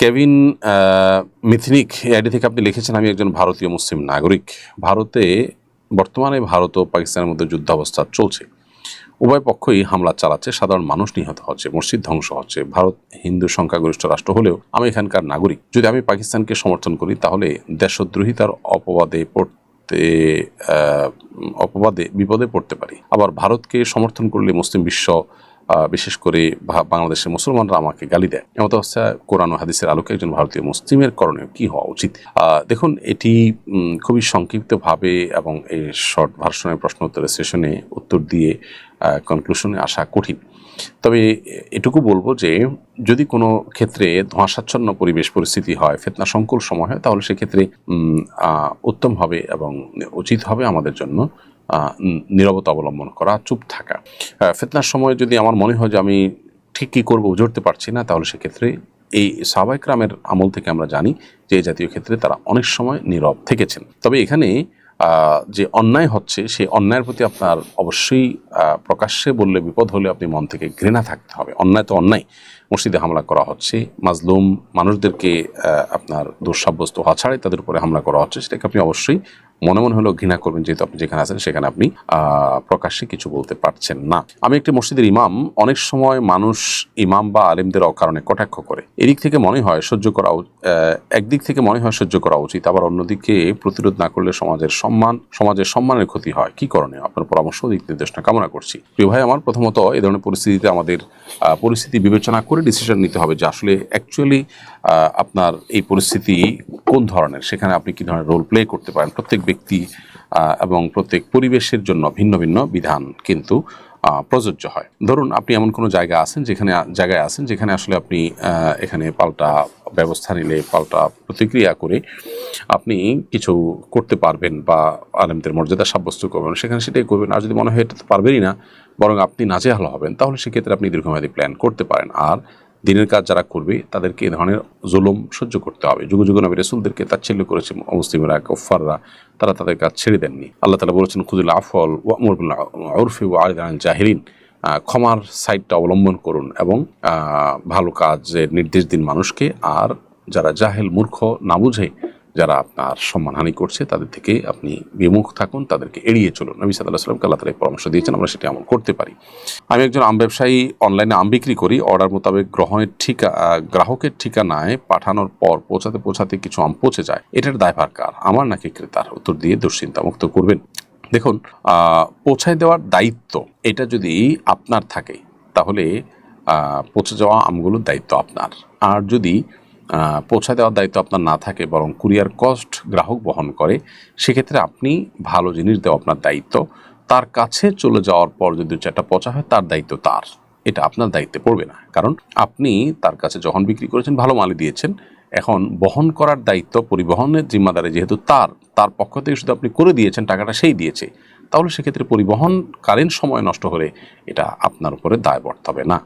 Kevin মিথনিক ID থেকে আপনি লিখেছেন, আমি একজন ভারতীয় মুসলিম নাগরিক। ভারতে, বর্তমানে ভারত ও পাকিস্তানের মধ্যে যুদ্ধাবস্থা চলছে। উভয় পক্ষই হামলা চালাচ্ছে, সাধারণ মানুষ নিহত হচ্ছে, মসজিদ ধ্বংস হচ্ছে। ভারত হিন্দু সংখ্যাগরিষ্ঠ রাষ্ট্র হলেও আমি এখানকার নাগরিক। যদি আমি পাকিস্তানকে সমর্থন করি, তাহলে দেশদ্রোহিতার অপবাদে পড়তে অপবাদে বিপদে পড়তে পারি। আবার ভারতকে সমর্থন করলে মুসলিম বিশ্ব বিশেষ করে বাংলাদেশের মুসলমানরা আমাকে গালি দেয়। এমত অবস্থায় কোরআন হাদিসের আলোকে একজন ভারতীয় মুসলিমের করণীয় কি হওয়া উচিত? দেখুন, এটি খুবই সংক্ষিপ্তভাবে এবং এই শর্ট ভার্সনের প্রশ্ন উত্তরের সেশনে উত্তর দিয়ে কনক্লুশনে আসা কঠিন। তবে এটুকু বলব যে, যদি কোনো ক্ষেত্রে ধোঁয়াশাচ্ছন্ন পরিবেশ পরিস্থিতি হয়, ফেতনা সংকুল সময় হয়, তাহলে সেক্ষেত্রে উত্তম হবে এবং উচিত হবে আমাদের জন্য নীরবতা অবলম্বন করা, চুপ থাকা। ফেতনার সময় যদি আমার মনে হয় যে আমি ঠিক কী করব উজড়তে পারছি না, তাহলে সেক্ষেত্রে এই সাবাইক রামের আমল থেকে আমরা জানি যে এই জাতীয় ক্ষেত্রে তারা অনেক সময় নীরব থেকেছেন। তবে এখানে যে অন্যায় হচ্ছে, সেই অন্যায়ের প্রতি আপনার অবশ্যই প্রকাশ্যে বললে বিপদ হলে আপনি মন থেকে ঘৃণা থাকতে হবে। অন্যায় তো অন্যায়। মসজিদে হামলা করা হচ্ছে, মাজলুম মানুষদেরকে আপনার দোষ সাব্যস্ত হওয়া ছাড়াই তাদের উপরে হামলা করা হচ্ছে, সেটাকে আপনি অবশ্যই মনে মনে হলেও ঘৃণা করবেন যেহেতু আপনি যেখানে আছেন, সেখানে আপনি প্রকাশ্যে কিছু বলতে পারছেন না। আমি একটি মসজিদের ইমাম, অনেক সময় মানুষ ইমাম বা আলেমদের অকারণে কটাক্ষ করে। এদিক থেকে মনে হয় সহ্য করা একদিক থেকে মনে হয় সহ্য করা উচিত, আবার অন্যদিকে প্রতিরোধ না করলে সমাজের সম্মান, সমাজের সম্মানের ক্ষতি হয়। কি করণীয় আপনার পরামর্শ, দিক নির্দেশনা, কামনা করছি। প্রিয় ভাই, আমার প্রথমত এ ধরনের পরিস্থিতিতে আমাদের পরিস্থিতি বিবেচনা করে ডিসিশন নিতে হবে যে আসলে অ্যাকচুয়ালি আপনার এই পরিস্থিতি কোন ধরনের? সেখানে আপনি কি ধরনের রোল প্লে করতে পারেন? প্রত্যেক ব্যক্তি এবং প্রত্যেক পরিবেশের জন্য ভিন্ন ভিন্ন বিধান কিন্তু প্রযোজ্য হয়। ধরুন আপনি এমন কোনো জায়গা আছেন যেখানে, জায়গায় আছেন যেখানে আসলে আপনি এখানে পাল্টা ব্যবস্থা নিলে, পাল্টা প্রতিক্রিয়া করে আপনি কিছু করতে পারবেন বা আলেমদের মর্যাদা সাব্যস্ত করবেন, সেখানে সেটাই করবেন। আর যদি মনে হয় এটা তো পারবেনই না, বরং আপনি নাজেহাল হবেন, তাহলে সেক্ষেত্রে আপনি দীর্ঘমেয়াদী প্ল্যান করতে পারেন। আর দিনের কাজ যারা করবে, তাদেরকে এ ধরনের জুলুম সহ্য করতে হবে। যুগ যুগ নবী রসুলদেরকে তাচ্ছিল্য করেছে মুসলিমরা কফাররা তারা তাদের কাজ ছেড়ে দেননি। আল্লাহ তালা বলেছেন, খুদুল আফল ওরফি ও আলিদান জাহিরিন ক্ষমার সাইডটা অবলম্বন করুন এবং ভালো কাজের নির্দেশ দিন মানুষকে। আর যারা জাহেল, মূর্খ, না বুঝে যারা আপনার সম্মানহানি করছে, তাদের থেকে আপনি বিমুখ থাকুন, তাদেরকে এড়িয়ে চলুন। নবী সাল্লাহ সাল্লামকে আল্লাহ তালা পরামর্শ দিয়েছেন, আমরা সেটি আমল করতে পারি। আমি একজন আম ব্যবসায়ী, অনলাইনে আম বিক্রি করি, অর্ডার মোতাবেক গ্রহণের ঠিকা গ্রাহকের ঠিকানায় পাঠানোর পর পৌঁছাতে পৌঁছাতে কিছু আম পচে যায়। এটার দায়ভার কার? আমার নাকি ক্রেতার। উত্তর দিয়ে দুশ্চিন্তা মুক্ত করবেন। দেখুন পৌঁছায় দেওয়ার দায়িত্ব, এটা যদি আপনার থাকে, তাহলে পৌঁছে যাওয়া আমগুলোর দায়িত্ব আপনার। আর যদি পৌঁছা দেওয়ার দায়িত্ব আপনার না থাকে, বরং কুরিয়ার কস্ট গ্রাহক বহন করে, সেক্ষেত্রে আপনি ভালো জিনিস দেওয়া আপনার দায়িত্ব। তার কাছে চলে যাওয়ার পর যদি চারটা পচা হয়, তার দায়িত্ব তার। এটা আপনার দায়িত্বে পড়বে না। কারণ আপনি তার কাছে যখন বিক্রি করেছেন, ভালো মালই দিয়েছেন, এখন বহন করার দায়িত্ব পরিবহনের জিম্মাদারি যেহেতু তার তার পক্ষ থেকে শুধু আপনি করে দিয়েছেন, টাকাটা সেই দিয়েছে, তাহলে সেক্ষেত্রে পরিবহনকালীন সময় নষ্ট হলে এটা আপনার উপরে দায় বর্তাবে না।